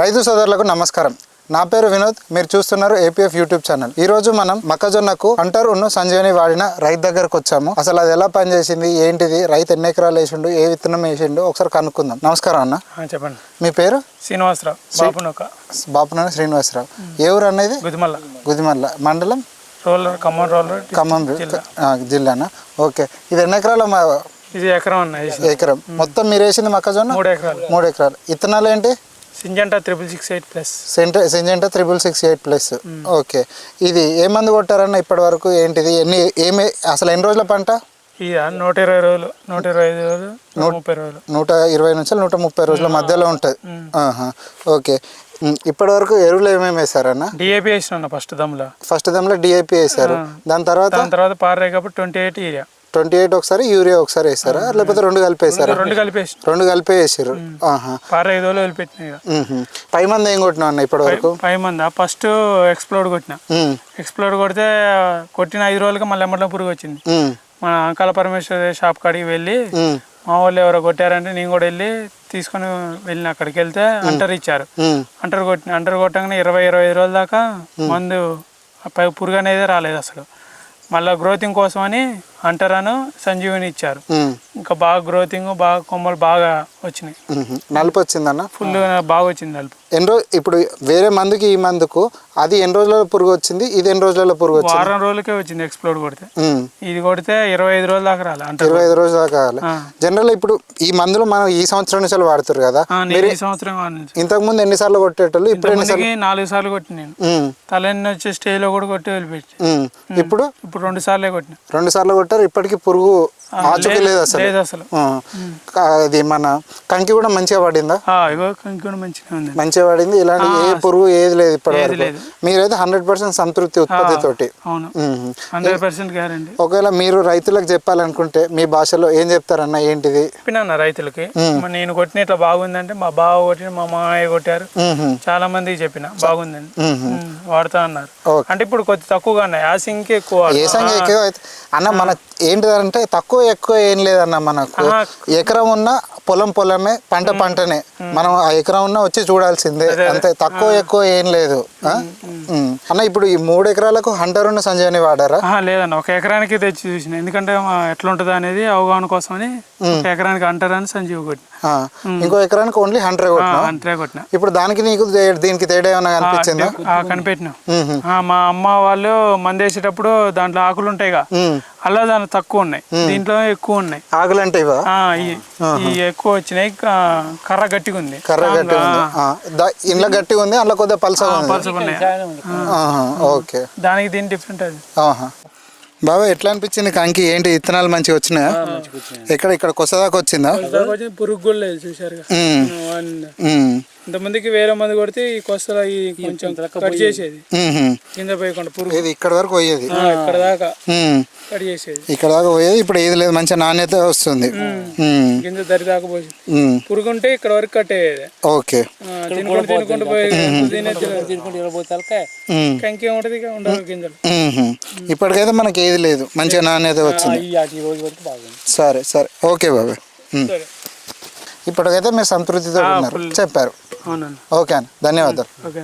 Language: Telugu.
రైతు సోదరులకు నమస్కారం. నా పేరు వినోద్ మీరు చూస్తున్నారు ఏపీఎఫ్ యూట్యూబ్ ఛానల్. ఈ రోజు మనం మొక్కజొన్నకు అంటర్ ఉన్న సంజీవని వాడిన రైతు దగ్గరకు వచ్చాము. అసలు అది ఎలా పనిచేసింది ఏంటిది రైతు ఎన్ని ఎకరాలు వేసిండు ఏ విత్తనం వేసిండు ఒకసారి కనుక్కుందాం. నమస్కారం అన్న. చెప్పండి. మీ పేరు? శ్రీనివాసరావు బాపునొక్క. బాపునాని శ్రీనివాసరావు. ఏ ఊరు అనేది గుదిమల్ల. గుదిమల్ల. మండలం? రోలర్ ఖమ్మం రోలర్ ఖమ్మం జిల్లానా ఓకే. ఇది ఎన్ని ఎకరాల ఇది ఎకరం అన్న. ఎకరం. మొత్తం మీరు వేసింది మొక్కజొన్న? మూడు ఎకరాలు. మూడు ఎకరాలు. ఇత్తనాలు ఏంటి? Syngenta triple six eight plus centre Syngenta triple six eight plus okay. ఇది ఏ మందు కొట్టారన్న ఇప్పటి వరకు ఏంటిది? ఎన్ని ఏమి అసలు ఎన్ని రోజుల పంట? నూట ఇరవై రోజులు నూట ఇరవై ఐదు రోజులు నూట ముప్పై రోజులు. నూట ఇరవై నుంచి నూట ముప్పై రోజుల మధ్యలో ఉంటుంది. ఆహా. ఓకే. ఇప్పటి వరకు ఎరువులు ఏమేమి వేసారన్న డిఏపి వేసిన ఫస్ట్ దమ్ములో. ఫస్ట్ దమ్లో డిఏపి వేసారు దాని తర్వాత? దాని తర్వాత పారే కాబట్టి twenty eight urea twenty eight ఒకసారి యూరియా ఒకసారి వేసారా? లేకపోతే రెండు కలిపి వేసారా రెండు కలిపి వేసిన రెండు కలిపి వేసారు ఆహా. పారే ఐదు రోజులు వదిలిపెట్టిన ఇక. ఉహు. పై మంది ఏం కొట్టినావు అన్న ఇప్పటి వరకు ఫైవ్ మంది? ఫస్ట్ ఎక్స్ప్లోడ్ కొట్టిన. ఎక్స్ప్లోడ్ కొడితే కొట్టిన ఐదు రోజులకి మళ్ళీ ఎమ్మట్లో పురుగు వచ్చింది. మన అంకాల పరమేశ్వర షాప్ కాడికి వెళ్ళి మా వాళ్ళు ఎవరో కొట్టారంటే నేను కూడా వెళ్ళి తీసుకొని వెళ్ళిన అక్కడికి వెళ్తే అంటర్ ఇచ్చారు. అంటర్ కొట్టిన అంటర్ కొట్టగానే ఇరవై ఇరవై ఐదు రోజుల దాకా మందు పై పురుగు అనేది రాలేదు అసలు. మళ్ళీ గ్రోతింగ్ కోసం అని అంటరాను సంజీవిని ఇచ్చారు. ఇంకా బాగా గ్రోతింగ్ బాగా కొమ్మలు బాగా వచ్చినాయి. నలుపు వచ్చిందన్న? ఫుల్ బాగా వచ్చింది నలుపు. ఎన్ని రోజు ఇప్పుడు వేరే మందుకి ఈ మందుకు అది ఎన్ని రోజులలో పురుగు వచ్చింది? ఇది ఎన్ని రోజులలో పురుగు వచ్చింది? వారం రోజులకే వచ్చింది ఎక్స్ప్లోడ్ కొడితే. ఇది కొడితే ఇరవై ఐదు రోజుల దాకా రాలే అంటే ఇరవై ఐదు రోజుల దాకా కావాలి జనరల్ ఇప్పుడు ఈ మందులు మనం ఈ సంవత్సరం నుంచి వాడుతారు కదా. నేను ఈ సంవత్సరం ఇంతకు ముందు ఎన్నిసార్లు కొట్టేటోళ్ళు? ఇప్పుడు ఎన్ని నాలుగు సార్లు కొట్టిన నేను. ఉమ్, తలెన్ని వచ్చే స్టేజ్లో కూడా కొట్టి ఉమ్. ఇప్పుడు? ఇప్పుడు రెండు సార్లే కొట్టిన. రెండు సార్లు కొట్టారు ఇప్పటికి పురుగు ఆచుకి లేదు అసలు. లేదు అసలు. ఆ. అది మన కంకి కూడా మంచిగా పడిందా ఆ, కంకి కూడా మంచిగా ఉంది. మంచిగా పడింది ఇలాంటి ఏ పురుగు ఏది లేదు ఇప్పటి వరకు. లేదు. మీరైతే హండ్రెడ్ పర్సెంట్ సంతృప్తి ఉత్పత్తి తోటి అవును. ఉమ్. Hundred percent guarantee. ఒకవేళ మీరు రైతులకు చెప్పాలనుకుంటే మీ భాషలో ఏం చెప్తారన్న ఏంటిది? చెప్పినా రైతులకి. నేను కొట్టిన ఇట్లా బాగుందంటే మా బావ కొట్టిన మా మామయ్య కొట్టారు. చాలా మందికి చెప్పిన. ఉమ్, వాడుతా అన్నారు. అంటే ఇప్పుడు కొద్ది తక్కువగా ఉన్నాయి. ఎక్కువ. ఏ సంఖ్య ఎక్కువ అన్న మన ఏంటిదంటే తక్కువ ఎక్కువ ఏం లేదన్న మనకు. ఎకరం ఉన్న పొలం పొలమే పంట పంటనే. మనం ఆ ఎకరం ఉన్న వచ్చి చూడాల్సిందే. అంతే. తక్కువ ఎక్కువ ఏం లేదు. అన్న ఇప్పుడు ఈ మూడు ఎకరాలకు హంటర్ ఉన్న సంజయని వాడారా? లేదన్న. ఒక ఎకరానికి తెచ్చి చూసిన. ఎందుకంటే ఎట్లా ఉంటుంది అనేది అవగాహన కోసమని ఎకరానికి అంటారని సంజీవ్ కొట్టిన. ఇంకో ఎకరానికి ఓన్లీ హండ్రెడ్ కొట్టినా? కొట్టిన. ఇప్పుడు దానికి నీకు దీనికి తేడా ఏమైనా కనిపించిందా? కనిపెట్టినాం. మా అమ్మ వాళ్ళు మందేసేటప్పుడు దాంట్లో ఆకులు ఉంటాయిగా అలా దాంట్లో తక్కువ ఉన్నాయి. దీంట్లో ఎక్కువ ఉన్నాయి. ఆకులు అంటే ఇవా? ఆ, ఈ ఈ ఎక్కువ వచ్చినాయి. కర్ర గట్టిగా ఉంది. కర్ర ఇంట్లో గట్టిగా ఉంది అందులో కొద్దిగా పలసగా ఉంది. పలుచగా ఉన్నాయి. ఆహా, ఓకే. దానికి దీని డిఫరెంట్ అది. ఆహా. బాబా ఎట్లా అనిపించింది కంకి? ఏంటి విత్తనాలు మంచిగా వచ్చినాయా? ఎక్కడ ఇక్కడ కొసదాకా వచ్చిందా? పురుగు కూడా లేదు చూసారు ఇంతమందికి వేరే మంది కొడితే ఈ కొస్తల ఈ కొంచెం కట్ చేసేది. కింద పోయకుండా పురుగు. ఇది ఇక్కడ వరకు పోయేది. ఆ, ఇక్కడ దాకా కట్ చేసేది. ఇక్కడ దాకా పోయేది ఇప్పుడు ఏది లేదు మంచిగా నాణ్యత వస్తుంది. కింద దరి దాకా ఉమ్, పురుగు ఉంటే ఇక్కడ వరకు కట్ అయ్యేది. ఓకే. తినుకుంటూ తినుకుంటూ పోయేది. కంకి ఇక ఉండదు గింజలు. ఇప్పటికైతే మనకి ఏది లేదు. మంచిగా నాణ్యత వచ్చింది. సరే సరే. ఓకే. సరే. ఇప్పటికైతే మీరు సంతృప్తితో ఉన్నారు. చెప్పారు. అవునండి. ఓకే అన్న ధన్యవాదాలు. ఓకే.